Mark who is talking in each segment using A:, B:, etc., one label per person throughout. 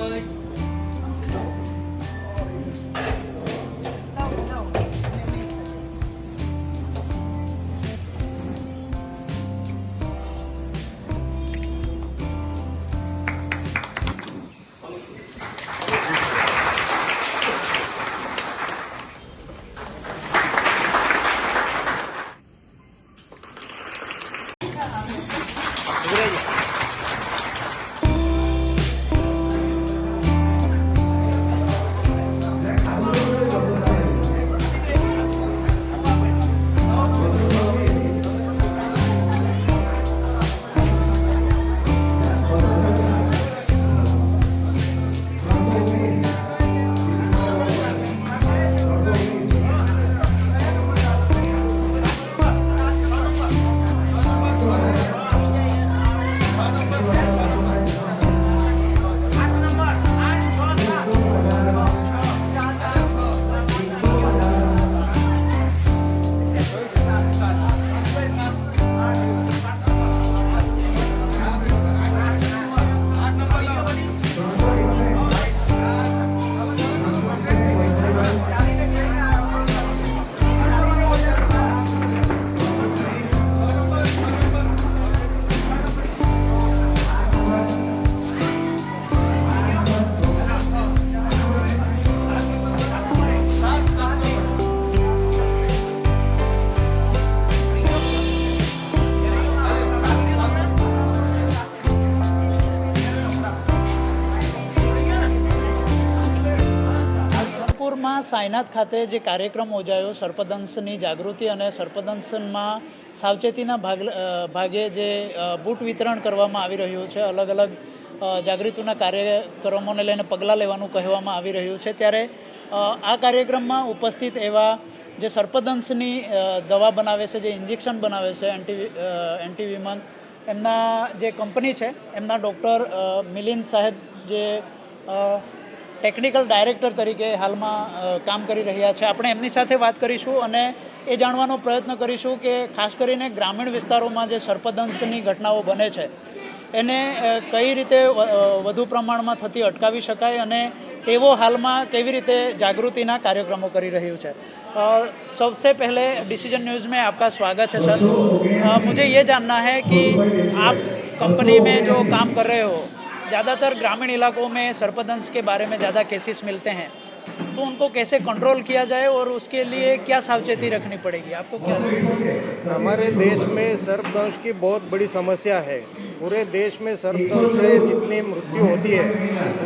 A: bye. Sainath ખાતે જે કાર્યક્રમ યોજાયો, સર્પદંશની જાગૃતિ અને સર્પદંશનમાં સાવચેતીના ભાગ ભાગે જે બૂટ વિતરણ કરવામાં આવી રહ્યું છે, અલગ અલગ જાગૃતિના કાર્યક્રમોને લઈને પગલાં લેવાનું કહેવામાં આવી રહ્યું છે. ત્યારે આ કાર્યક્રમમાં ઉપસ્થિત એવા જે સર્પદંશની દવા બનાવે છે, જે ઇન્જેક્શન બનાવે છે, એન્ટી એન્ટીવિમન, એમના જે કંપની છે, એમના ડૉક્ટર મિલિંદ સાહેબ જે ટેકનિકલ ડાયરેક્ટર તરીકે હાલમાં અ, કામ કરી રહ્યા છે આપણે એમની સાથે વાત કરીશું અને એ જાણવાનો પ્રયત્ન કરીશું કે ખાસ કરીને ગ્રામીણ વિસ્તારોમાં જે સર્પદંશની ઘટનાઓ બને છે એને અ, કઈ રીતે વ- અ, વધુ પ્રમાણમાં થતી અટકાવી શકાય અને તેઓ હાલમાં કેવી રીતે જાગૃતિના કાર્યક્રમો કરી રહ્યું છે अ, सबसे पहले डिसीजन न्यूज़ में आपका स्वागत है सर अ, मुझे ये जानना है कि आप कंपनी में जो काम कर रहे हो ज़्यादातर ग्रामीण इलाकों में सर्पदंश के बारे में ज़्यादा केसेस मिलते हैं। तो उनको कैसे कंट्रोल किया जाए और उसके लिए क्या सावचेती रखनी पड़ेगी? आपको क्या
B: हमारे देश में सर्पदंश की बहुत बड़ी समस्या है। पूरे देश में सर्पदंश से जितनी मृत्यु होती है,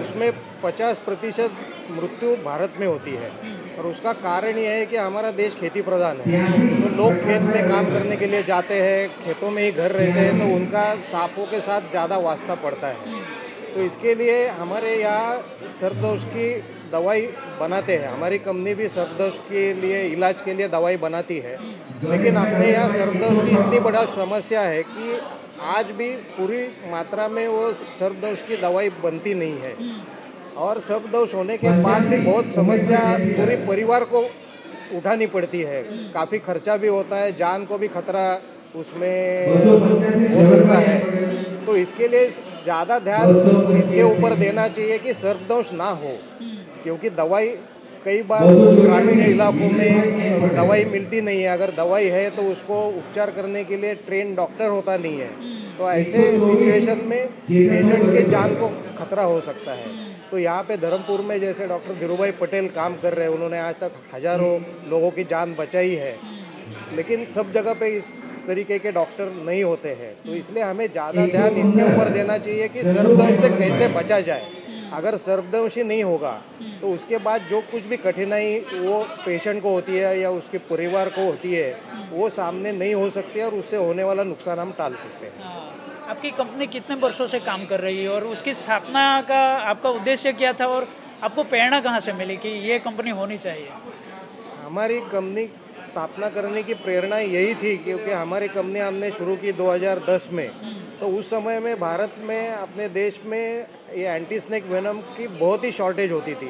B: उसमें 50 प्रतिशत मृत्यु भारत में होती है। और उसका कारण यह है कि हमारा देश खेती प्रधान है। तो लोग खेत में काम करने के लिए जाते हैं, खेतों में ही घर रहते हैं तो उनका सांपों के साथ ज़्यादा वास्ता पड़ता है। तो इसके लिए हमारे यहाँ सर्पदोष की दवाई बनाते हैं। हमारी कंपनी भी सर्पदोष के लिए, इलाज के लिए दवाई बनाती है। लेकिन अपने यहाँ सर्पदोष की इतनी बड़ा समस्या है कि आज भी पूरी मात्रा में वो सर्पदोष की दवाई बनती नहीं है। और सर्पदोष होने के बाद भी बहुत समस्या पूरे परिवार को उठानी पड़ती है। काफ़ी खर्चा भी होता है, जान को भी खतरा उसमें हो सकता है। तो इसके लिए ज़्यादा ध्यान इसके ऊपर देना चाहिए कि सर्पदोष ना हो, क्योंकि दवाई कई बार ग्रामीण इलाकों में दवाई मिलती नहीं है। अगर दवाई है तो उसको उपचार करने के लिए ट्रेन डॉक्टर होता नहीं है। तो ऐसे सिचुएशन में पेशेंट के जान को खतरा हो सकता है। तो यहाँ पे धर्मपुर में जैसे डॉक्टर धीरूभाई पटेल काम कर रहे हैं, उन्होंने आज तक हज़ारों लोगों की जान बचाई है। लेकिन सब जगह पे इस तरीके के डॉक्टर नहीं होते हैं। तो इसलिए हमें ज़्यादा ध्यान इसके ऊपर देना चाहिए कि सर्पदंश से कैसे बचा जाए। अगर सर्पदंश ही नहीं होगा तो उसके बाद जो कुछ भी कठिनाई वो पेशेंट को होती है या उसके परिवार को होती है वो सामने नहीं हो सकती और उससे होने वाला नुकसान हम टाल सकते हैं।
A: हाँ, आपकी कंपनी कितने वर्षों से काम कर रही है और उसकी स्थापना का आपका उद्देश्य क्या था और आपको प्रेरणा कहाँ से मिली कि ये कंपनी होनी चाहिए?
B: हमारी कंपनी स्थापना करने की प्रेरणा यही थी क्योंकि हमारी कंपनी हमने शुरू की 2010 में। तो उस समय में भारत में, अपने देश में ये एंटी स्नेक वेनम की बहुत ही शॉर्टेज होती थी।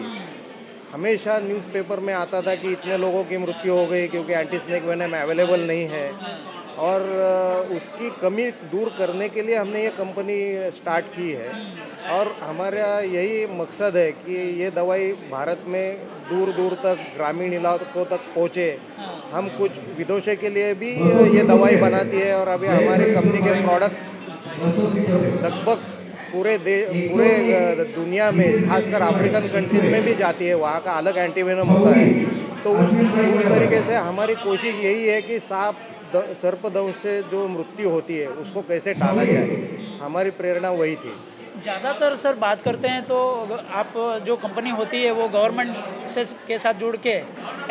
B: हमेशा न्यूज़पेपर में आता था कि इतने लोगों की मृत्यु हो गई क्योंकि एंटी स्नेक वेनम अवेलेबल नहीं है। और उसकी कमी दूर करने के लिए हमने ये कंपनी स्टार्ट की है। और हमारा यही मकसद है कि ये दवाई भारत में दूर दूर तक ग्रामीण इलाकों तक पहुँचे।
A: हाँ,
B: हम कुछ विदेशों के लिए भी ये दवाई बनाती है और अभी हमारी कंपनी के प्रोडक्ट लगभग पूरे दे पूरे दुनिया में खासकर अफ्रीकन कंट्रीज़ में भी जाती है। वहाँ का अलग एंटीवेनम होता है। तो उस उस तरीके से हमारी कोशिश यही है कि सांप सर्पदंश से जो मृत्यु होती है उसको कैसे टाला जाए। हमारी प्रेरणा वही थी।
A: ज़्यादातर सर बात करते हैं तो आप जो कंपनी होती है वो गवर्नमेंट से के साथ जुड़ के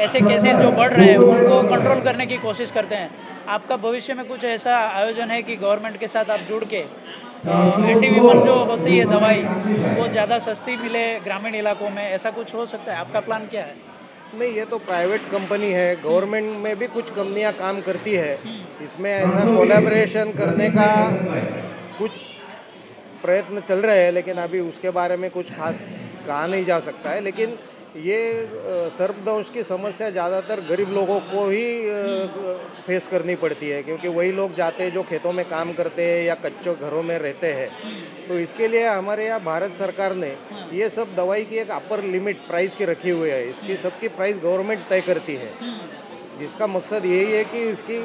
A: ऐसे केसेस जो बढ़ रहे हैं उनको कंट्रोल करने की कोशिश करते हैं। आपका भविष्य में कुछ ऐसा आयोजन है कि गवर्नमेंट के साथ आप जुड़ के एंटीवीमन जो होती है दवाई वो ज़्यादा सस्ती मिले ग्रामीण इलाकों में? ऐसा कुछ हो सकता है? आपका प्लान क्या है?
B: नहीं ये तो प्राइवेट कंपनी है। गवर्नमेंट में भी कुछ कंपनियाँ काम करती है। इसमें ऐसा कोलैबोरेशन करने का कुछ प्रयत्न चल रहे हैं, लेकिन अभी उसके बारे में कुछ खास कहा नहीं जा सकता है। लेकिन ये सर्पदंश की समस्या ज़्यादातर गरीब लोगों को ही फेस करनी पड़ती है, क्योंकि वही लोग जाते हैं जो खेतों में काम करते हैं या कच्चों घरों में रहते हैं। तो इसके लिए हमारे यहाँ भारत सरकार ने ये सब दवाई की एक अपर लिमिट प्राइस की रखी हुई है। इसकी सबकी प्राइस गवर्नमेंट तय करती है। जिसका मकसद यही है कि इसकी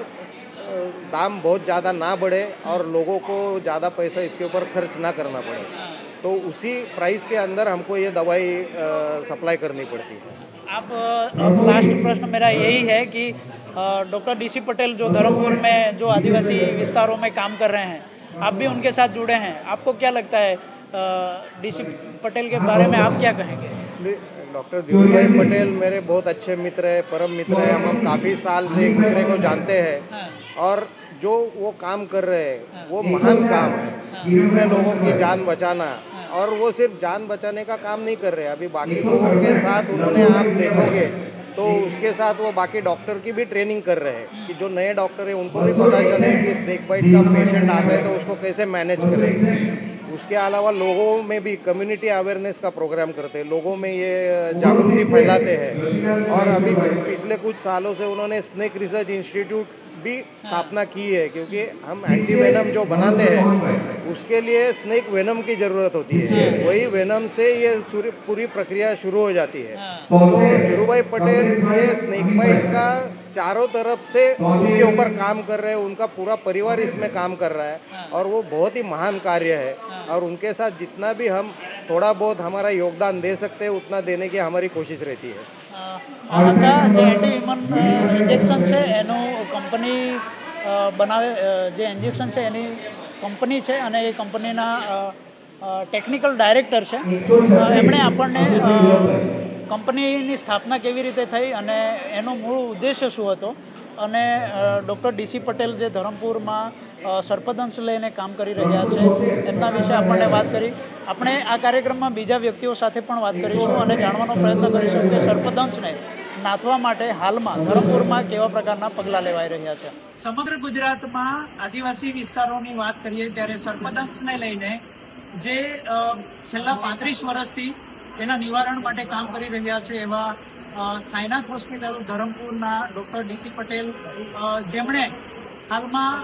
B: दाम बहुत ज़्यादा ना बढ़े और लोगों को ज़्यादा पैसा इसके ऊपर खर्च ना करना पड़े। तो उसी प्राइस के अंदर हमको ये दवाई सप्लाई करनी पड़ती है।
A: आप लास्ट प्रश्न मेरा यही है कि डॉक्टर डीसी पटेल जो धर्मपुर में जो आदिवासी विस्तारों में काम कर रहे हैं, आप भी उनके साथ जुड़े हैं। आपको क्या लगता है डीसी पटेल के बारे में आप क्या कहेंगे?
B: डॉक्टर धीरू भाई पटेल मेरे बहुत अच्छे मित्र है, परम मित्र है। हम काफ़ी साल से एक दूसरे को जानते हैं। और जो वो काम कर रहे हैं, वो महान काम है। इतने लोगों की जान बचाना। और वो सिर्फ़ जान बचाने का काम नहीं कर रहे, अभी बाकी लोगों के साथ उन्होंने आप देखोगे तो उसके साथ वो बाकी डॉक्टर की भी ट्रेनिंग कर रहे हैं। कि जो नए डॉक्टर है, उनको भी पता चले कि स्नेक बाइट का पेशेंट आता है तो उसको कैसे मैनेज करें। उसके अलावा लोगों में भी कम्युनिटी अवेयरनेस का प्रोग्राम करते हैं। लोगों में ये जागृति फैलाते हैं। और अभी पिछले कुछ सालों से उन्होंने स्नेक रिसर्च इंस्टीट्यूट भी स्थापना की है क्योंकि हम एंटी वेनम जो बनाते हैं उसके लिए स्नेक वेनम की ज़रूरत होती है। वही वेनम से ये पूरी प्रक्रिया शुरू हो जाती है।
A: हाँ,
B: तो धीरूभाई पटेल ये स्नेक बाइट का चारों तरफ से उसके ऊपर काम कर रहे हैं उनका पूरा परिवार इसमें काम कर रहा है और वो बहुत ही महान कार्य है और उनके साथ जितना भी हम थोड़ा बहुत हमारा योगदान दे सकते हैं उतना देने की हमारी कोशिश रहती है
A: અ, આ હતા જે એન્ટીવિમન ઇન્જેક્શન છે એનું કંપની અ, બનાવે અ, જે ઇન્જેક્શન છે એની કંપની છે અને એ કંપનીના ટેકનિકલ ડાયરેક્ટર છે અ, એમણે આપણને અ, કંપનીની સ્થાપના કેવી રીતે થઈ અને એનો મૂળ ઉદ્દેશ્ય શું હતો? અને ડૉક્ટર ડીસી પટેલ જે ધરમપુરમાં સરપદંશ લઈને કામ કરી રહ્યા છે, એમના વિશે આપણને વાત કરી. આપણે આ કાર્યક્રમમાં બીજા વ્યક્તિઓ સાથે પણ વાત કરીશું અને જાણવાનો પ્રયત્ન કરીશું કે સર્પદંશને નાથવા માટે હાલમાં ધરમપુરમાં કેવા પ્રકારના પગલાં લેવાઈ રહ્યા છે. સમગ્ર ગુજરાતમાં આદિવાસી વિસ્તારોની વાત કરીએ ત્યારે સર્પદંશને લઈને જે છેલ્લા પાંત્રીસ વર્ષથી તેના નિવારણ માટે કામ કરી રહ્યા છે એવા સાયનાથ હોસ્પિટલ, ધરમપુરના ડૉક્ટર ડીસી પટેલ. જેમણે હાલમાં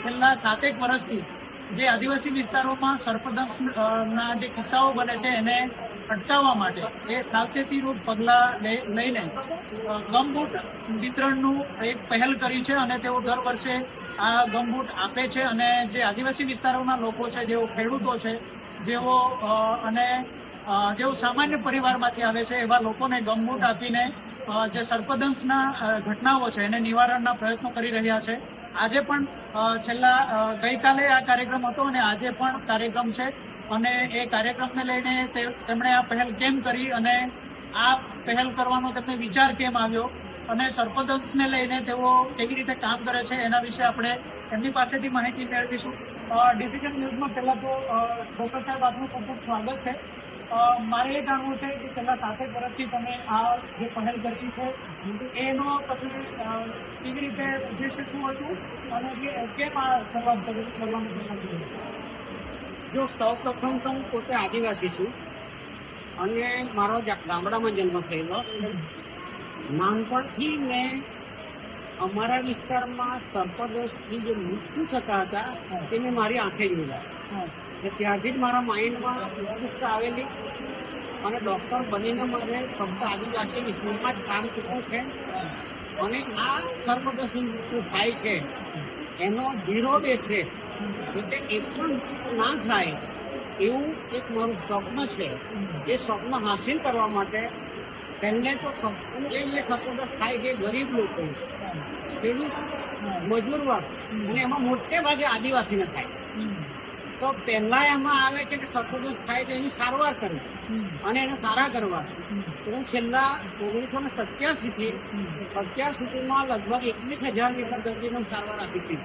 A: છેલ્લા સાતેક વર્ષથી જે આદિવાસી વિસ્તારોમાં સર્પદંશના જે કિસ્સાઓ બને છે એને અટકાવવા માટે એ સાવચેતીરૂપ પગલાં લઈ- લઈને ગમબૂટ વિતરણનું એક પહેલ કરી છે અને તેઓ દર વર્ષે આ ગમબૂટ આપે છે અને જે આદિવાસી વિસ્તારોના લોકો છે, જેઓ ખેડૂતો છે, જેઓ અને જેઓ સામાન્ય પરિવારમાંથી આવે છે, એવા લોકોને ગમબૂટ આપીને જે સર્પદંશના ઘટનાઓ છે, એને નિવારણના પ્રયત્નો કરી રહ્યા છે. આજે પણ છેલ્લા ગઈકાલે આ કાર્યક્રમ હતો અને આજે પણ કાર્યક્રમ છે. અને એ કાર્યક્રમને લઈને તેમણે આ પહેલ કેમ કરી અને આ પહેલ કરવાનો તેમને વિચાર કેમ આવ્યો? અને સર્પદંશને લઈને તેઓ કેવી રીતે કામ કરે છે, એના વિશે આપણે એમની પાસેથી માહિતી મેળવીશું. ડિસિઝન ન્યૂઝમાં પહેલા તો ડોક્ટર સાહેબ આપનું ખૂબ ખૂબ સ્વાગત છે. મારે એ જાણવું છે કે છેલ્લા સાતેક વર્ષથી તમે આ જે પહેલ કરતી છે એનો અ, કેવી રીતે ઉદ્દેશ્ય શું હતું અને કેમ આ શરૂઆત કરી કરવાનું પસંદ
C: જો સૌ પ્રથમ તો હું પોતે આદિવાસી છું અને મારો જા- ગામડામાં જન્મ થયેલો. નાનપણથી મેં અમારા વિસ્તારમાં સર્પદોષથી જે મૃત્યુ થતા હતા તે મેં મારી આંખે જોયા. ત્યારથી જ મારા માઇન્ડમાં ઉત્કૃષ્ટતા આવેલી અને ડૉક્ટર બનીને મારે ફક્ત આદિવાસી વિસ્તારમાં જ કામ કરવું છે. અને આ સર્પદોષની મૃત્યુ થાય છે. એનો ઝીરો ડે છે. એટલે એક પણ ના થાય એવું એક મારું સ્વપ્ન છે. એ સ્વપ્ન હાંસિલ કરવા માટે પહેલે તો એ જે સર્પદોષ થાય છે ગરીબ લોકો. ખેડૂત મજૂર વર્ગ અને એમાં મોટે ભાગે આદિવાસીને થાય. તો પહેલા એમાં આવે છે કે સર્પદોષ થાય તો એની સારવાર કરવી. અને એને સારા કરવા. તો છેલ્લા ઓગણીસો ને સત્યાસીથી અત્યાર સુધીમાં લગભગ એકવીસ હજાર જેટલા દર્દીને સારવાર આપી હતી.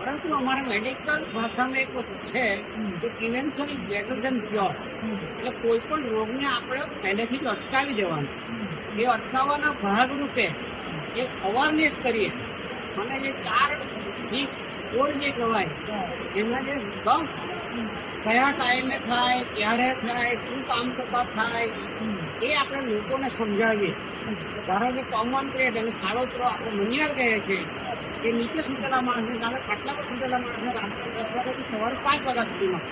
C: પરંતુ અમારા મેડિકલ ભાષામાં એક વસ્તુ છે કે prevention is better than cure એટલે કોઈ પણ રોગને આપણે પહેલેથી જ અટકાવી દેવાનું. એ અટકાવવાના ભાગરૂપે એક અવારનેસ કરીએ. અને જે ચાર વીક કોડ જે કહેવાય. એમના જે દમ કયા ટાઈમે થાય, ક્યારે થાય, શું કામ કરતા થાય, એ આપણે લોકોને સમજાવીએ. ધારો કે કોમન ટ્રેડ અને કાળોતરો આપણે મનિયાર કહે છે કે નીચે સૂતેલા માણસને કાલે ખાટલા પર સૂતેલા માણસને રાત્રે દસ વાગ્યાથી સવારે પાંચ વાગ્યા સુધીમાં.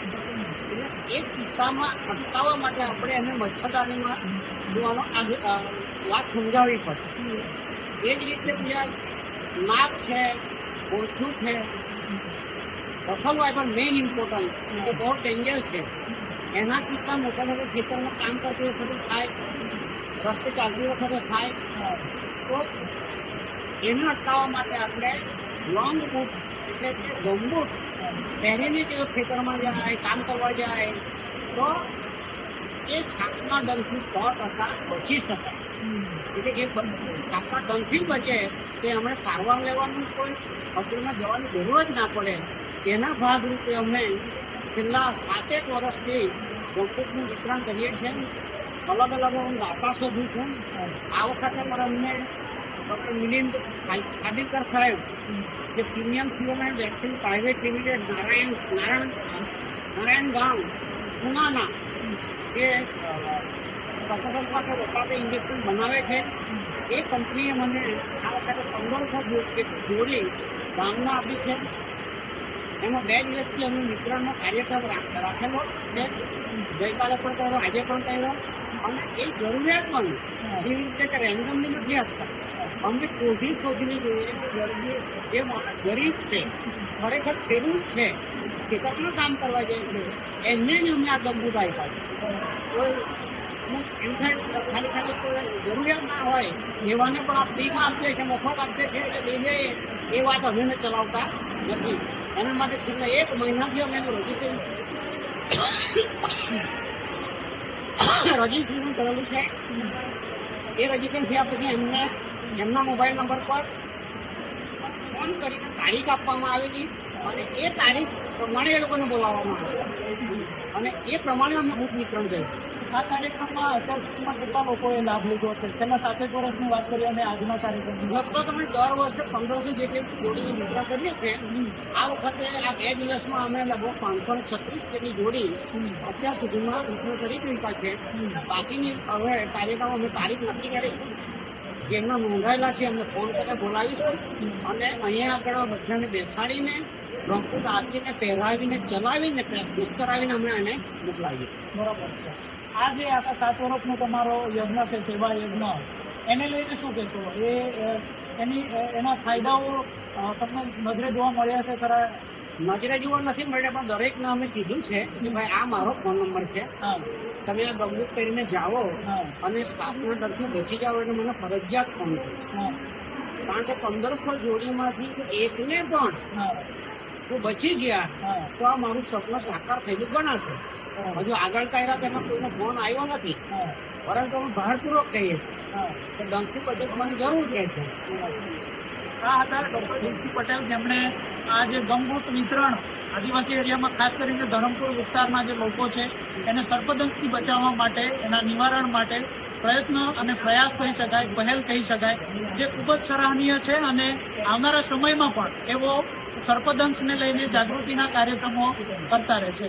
C: એટલે એ કિસ્સામાં અટકાવવા માટે આપણે એને મચ્છરદાનીમાં જોવાનો વાત સમજાવવી પડે. એ જ રીતે બીજા નાક છે ઓછું છે. પ્રથમ હોય પણ મેઇન ઇમ્પોર્ટન્ટ કે બહુ ડેન્જર છે. એના કિસ્સા મોટા મોટા ખેતરમાં કામ કરતી વખતે થાય, રસ્તે ચાલતી વખતે થાય. તો એને અટકાવવા માટે આપણે લોંગ બૂટ એટલે કે ગમબૂટ પહેરીને જો ખેતરમાં જાય, કામ કરવા જાય. તો એ શાકના ડંખથી સો ટકા બચી શકાય. એટલે એ સાપના ડંખથી બચે? તો અમને સારવાર લેવાનું કોઈ હોસ્પિટલમાં જવાની જરૂર જ ના પડે. તેના ભાગરૂપે અમે છેલ્લા સાતેક વર્ષથી ગમબૂટનું વિતરણ કરીએ છીએ. અલગ અલગ હું દાતા શોધું છું. આ વખતે પણ અમને ડૉક્ટર મિલિંદ ખાદીલકર સાહેબ, જે premium સિવોમેન્ટ vaccine private limited Narayan Narayan Narayan ગામ, પુનાના જે સફરજન માટે વપરાતા ઇન્જેક્શન બનાવે છે એ કંપનીએ મને આ વખતે પંદરસો જોડી ગામમાં આપી છે એમાં બે દિવસથી અમે વિતરણનો કાર્યક્રમ રાખ- રાખેલો છે ગઈકાલે પણ કર્યો આજે પણ કર્યો અને એ જરૂરિયાતમંદ એવી રીતે કે રેન્ડમલી નથી આપતા અમે શોધી શોધીને જોઈએ કે ગરીબ જે માણસ ગરીબ છે ખરેખર ખેડૂત છે ખેતરમાં કામ કરવા જાય છે એમને જ અમે આ ગંભૂત આપ્યા છે કોઈ અમુક ખાલી ખાલી જરૂરિયાત ના હોય એવાને પણ આ ફ્રીમાં આપીએ છીએ મફત આપીએ છીએ એટલે લઈ એ વાત અમે ચલાવતા નથી એના માટે છેલ્લા એક મહિનાથી અમે એનું રજીસ્ટ્રેશન રજીસ્ટ્રેશન કરેલું છે એ રજીસ્ટ્રેશન થયા પછી એમને એમના મોબાઈલ નંબર પર ફોન કરીને તારીખ આપવામાં આવેલી અને એ તારીખ પ્રમાણે એ લોકોને બોલાવવામાં આવે. અને એ પ્રમાણે અમે બુક વિતરણ કર્યું.
A: આ કાર્યક્રમમાં સુધીમાં કેટલા લોકોએ લાભ લીધો છે છેલ્લા સાતેક વર્ષની વાત કરીએ અને આજના કાર્યક્રમ
C: લગભગ અમે દર વર્ષે પંદરસો જેટલી જોડીની મુદ્રા કરીએ છીએ આ વખતે આ બે દિવસમાં અમે લગભગ પાંચસો છત્રીસ જેટલી જોડી. અત્યાર સુધીમાં વિતરણ કરી ચૂક્યા છે બાકીની હવે કાર્યક્રમ અમે તારીખ નક્કી કરીશું જેમના નોંધાયેલા છે એમને ફોન કરીને બોલાવીશું અને અહીંયા આગળ બધાને બેસાડીને ગમપૂટ આપીને પહેરાવીને ચલાવીને, પ્રેક્ટિસ કરાવીને અમે એને મોકલાવીએ.
A: બરાબર છે. આ જે આખા સાત વર્ષનો તમારો યજ્ઞ છે સેવા યજ્ઞ. એને લઈને શું કહેશો? એ એની એના ફાયદાઓ તમને નજરે જોવા મળ્યા છે ખરા?
C: નજરે જોવા નથી મળ્યા પણ દરેકને અમે કીધું છે કે ભાઈ આ મારો ફોન નંબર છે. તમે આ ગમુક કરીને જાઓ અને સાપના ડરથી બચી જાઓ એટલે મને ફરજિયાત ફોન
A: કર્યો
C: કારણ કે પંદરસો જોડીમાંથી એકને પણ
A: હા.
C: બચી ગયા તો આ મારું સપનું સાકાર થયેલું ગણાશે. હજુ આગળ કર્યા તેમાં કોઈનો ફોન આવ્યો નથી. પરંતુ અમે ભારપૂર્વક કહીએ છીએ
A: હા.
C: કે ડંખથી બચતવાની જરૂર રહે છે.
A: આ હતા ડોક્ટર દિલસિંહ પટેલ જેમણે આ જે ગમબૂટ વિતરણ આદિવાસી એરિયામાં ખાસ કરીને ધરમપુર વિસ્તારના જે લોકો છે એને સર્પદંશથી બચાવવા માટે એના નિવારણ માટે પ્રયત્ન અને પ્રયાસ કહી શકાય પહેલ કહી શકાય જે ખૂબ જ સરાહનીય છે અને આવનારા સમયમાં પણ એવો સર્પદંશને લઈને જાગૃતિના કાર્યક્રમો કરતા રહેશે